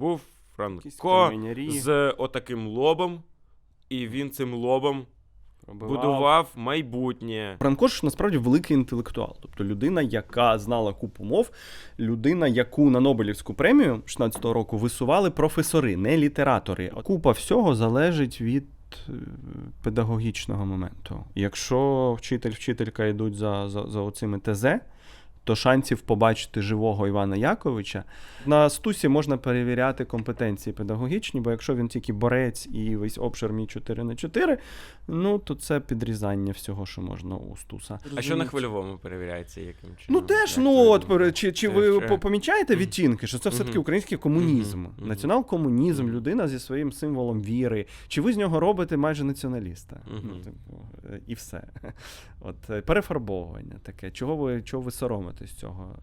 Був Франко з отаким лобом, і він цим лобом пробивав. будував майбутнє. Франко ж насправді великий інтелектуал, тобто людина, яка знала купу мов, людина, яку на Нобелівську премію 16-го року висували професори, не літератори. Купа всього залежить від е, педагогічного моменту. Якщо вчитель, вчителька йдуть за, за, за оцими ТЗ, то шансів побачити живого Івана Яковича на стусі можна перевіряти компетенції педагогічні, бо якщо він тільки борець і весь обшир мій 4 на 4, ну то це підрізання всього, що можна у стуса. А що на хвильовому перевіряється яким чином? Ну теж, Як ну це от чи, чи ви ще- помічаєте відтінки, що це все-таки український комунізм, націонал-комунізм, людина зі своїм символом віри. Чи ви з нього робите майже націоналіста? Ну, типу, е, і все. От е, перефарбовування таке. Чого ви, чого ви соромитесь цього?